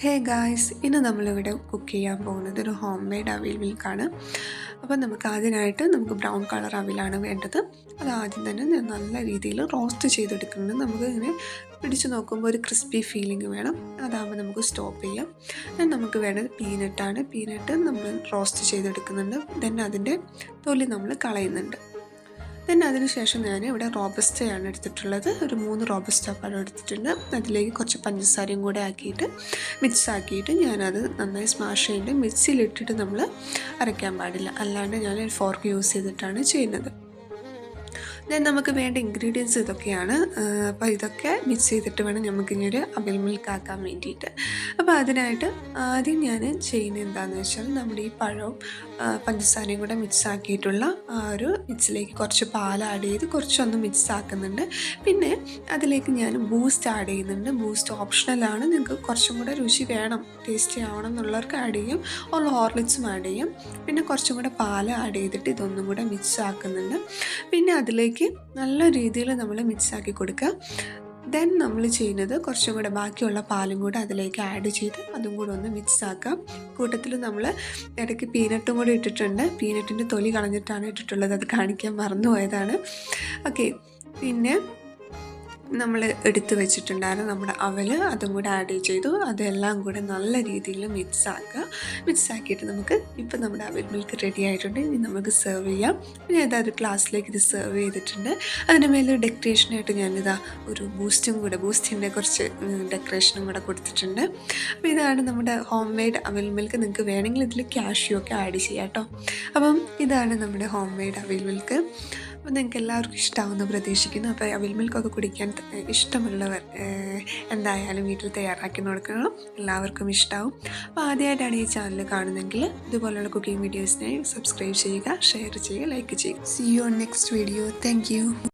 Hey guys ഇന്ന് നമ്മളിവിടെ cook ചെയ്യാൻ പോകുന്നത് ഒരു ഹോം മെയ്ഡ് അവിൽ മിൽക്കാണ് അപ്പം നമുക്ക് ആദ്യമായിട്ട് നമുക്ക് ബ്രൗൺ കളർ അവിലാണ് വേണ്ടത്. അത് ആദ്യം തന്നെ ഞാൻ നല്ല രീതിയിൽ റോസ്റ്റ് ചെയ്തെടുക്കുന്നുണ്ട്. നമുക്ക് ഇങ്ങനെ പിടിച്ച് നോക്കുമ്പോൾ ഒരു ക്രിസ്പി ഫീലിംഗ് വേണം. അതാകുമ്പോൾ നമുക്ക് സ്റ്റോപ്പ് ചെയ്യാം. ദെൻ നമുക്ക് വേണ്ടത് പീനട്ടാണ് പീനട്ട് നമ്മൾ റോസ്റ്റ് ചെയ്തെടുക്കുന്നുണ്ട്. ദെൻ അതിന്റെ തൊലി നമ്മൾ കളയുന്നുണ്ട്. ദെൻ അതിനുശേഷം ഞാൻ ഇവിടെ റോബസ്റ്റയാണ് എടുത്തിട്ടുള്ളത്. ഒരു മൂന്ന് റോബസ്റ്റ പഴം എടുത്തിട്ടുണ്ട്. അതിലേക്ക് കുറച്ച് പഞ്ചസാരയും കൂടെ ആക്കിയിട്ട് മിക്സ് ആക്കിയിട്ട് ഞാനത് നന്നായി സ്മാഷ് ചെയ്തിട്ട് മിക്സിയിലിട്ടിട്ട് നമ്മൾ അരയ്ക്കാൻ പാടില്ല. അല്ലാണ്ട് ഞാൻ ഫോർക്ക് യൂസ് ചെയ്തിട്ടാണ് ചെയ്യുന്നത്. ദെൻ നമുക്ക് വേണ്ട ഇൻഗ്രീഡിയൻസ് ഇതൊക്കെയാണ്. അപ്പോൾ ഇതൊക്കെ മിക്സ് ചെയ്തിട്ട് വേണം നമുക്കിനി ഒരു അവിൽ മിൽക്ക് ആക്കാൻ വേണ്ടിയിട്ട് അപ്പോൾ അതിനായിട്ട് ആദ്യം ഞാൻ ചെയ്യുന്നത് എന്താണെന്ന് വെച്ചാൽ നമ്മുടെ ഈ പഴവും പഞ്ചസാരയും കൂടെ മിക്സ് ആക്കിയിട്ടുള്ള ആ ഒരു മിക്സിലേക്ക് കുറച്ച് പാൽ ആഡ് ചെയ്ത് കുറച്ചൊന്ന് മിക്സ് ആക്കുന്നുണ്ട്. പിന്നെ അതിലേക്ക് ഞാൻ ബൂസ്റ്റ് ആഡ് ചെയ്യുന്നുണ്ട്. ബൂസ്റ്റ് ഓപ്ഷണലാണ് നിങ്ങൾക്ക് കുറച്ചും കൂടെ രുചി വേണം ടേസ്റ്റി ആവണം എന്നുള്ളവർക്ക് ആഡ് ചെയ്യും. ഓൾ ഹോർലിക്സും ആഡ് ചെയ്യും. പിന്നെ കുറച്ചും കൂടെ പാൽ ആഡ് ചെയ്തിട്ട് ഇതൊന്നും കൂടെ മിക്സ് ആക്കുന്നുണ്ട്. പിന്നെ അതിലേക്ക് നല്ല രീതിയിൽ നമ്മൾ മിക്സ് ആക്കി കൊടുക്കുക. ദെൻ നമ്മൾ ചെയ്യുന്നത് കുറച്ചും കൂടെ ബാക്കിയുള്ള പാലും കൂടെ അതിലേക്ക് ആഡ് ചെയ്ത് അതും കൂടെ ഒന്ന് മിക്സ് ആക്കാം കൂട്ടത്തിൽ നമ്മൾ ഇടയ്ക്ക് പീനട്ടും കൂടെ ഇട്ടിട്ടുണ്ട്. പീനട്ടിന്റെ തൊലി കളഞ്ഞിട്ടാണ് ഇട്ടിട്ടുള്ളത്. അത് കാണിക്കാൻ മറന്നുപോയതാണ്. ഓക്കെ പിന്നെ നമ്മൾ എടുത്തു വെച്ചിട്ടുണ്ടായിരുന്നു നമ്മുടെ അവൽ അതും കൂടെ ആഡ് ചെയ്തു. അതെല്ലാം കൂടെ നല്ല രീതിയിൽ മിക്സ് ആക്കുക. മിക്സ് ആക്കിയിട്ട് നമുക്ക് ഇപ്പം നമ്മുടെ അവൽ മിൽക്ക് റെഡി ആയിട്ടുണ്ട്. ഇനി നമുക്ക് സെർവ് ചെയ്യാം. പിന്നെ ഇതാ ഒരു ഗ്ലാസ്സിലേക്ക് ഇത് സെർവ് ചെയ്തിട്ടുണ്ട്. അതിന് മേലെ ഡെക്കറേഷനായിട്ട് ഞാനിതാ ഒരു ബൂസ്റ്റും കൂടെ ബൂസ്റ്റിന്റെ കുറച്ച് ഡെക്കറേഷനും കൂടെ കൊടുത്തിട്ടുണ്ട്. അപ്പോൾ ഇതാണ് നമ്മുടെ ഹോം മെയ്ഡ് അവൽ മിൽക്ക് നിങ്ങൾക്ക് വേണമെങ്കിൽ ഇതിൽ കാഷ്യൂ ഒക്കെ ആഡ് ചെയ്യാം കേട്ടോ അപ്പം ഇതാണ് നമ്മുടെ ഹോം മെയ്ഡ് അവൽ മിൽക്ക് അപ്പോൾ നിങ്ങൾക്ക് എല്ലാവർക്കും ഇഷ്ടമാവുമെന്ന് പ്രതീക്ഷിക്കുന്നു. അപ്പോൾ അവിൽ മിൽക്കൊക്കെ കുടിക്കാൻ ഇഷ്ടമുള്ളവർ എന്തായാലും വീട്ടിൽ തയ്യാറാക്കി കൊടുക്കണം. എല്ലാവർക്കും ഇഷ്ടമാവും അപ്പോൾ ആദ്യമായിട്ടാണ് ഈ ചാനൽ കാണുന്നതെങ്കിൽ ഇതുപോലെയുള്ള കുക്കിംഗ് വീഡിയോസിനായി സബ്സ്ക്രൈബ് ചെയ്യുക ഷെയർ ചെയ്യുക ലൈക്ക് ചെയ്യുക. See you next video thank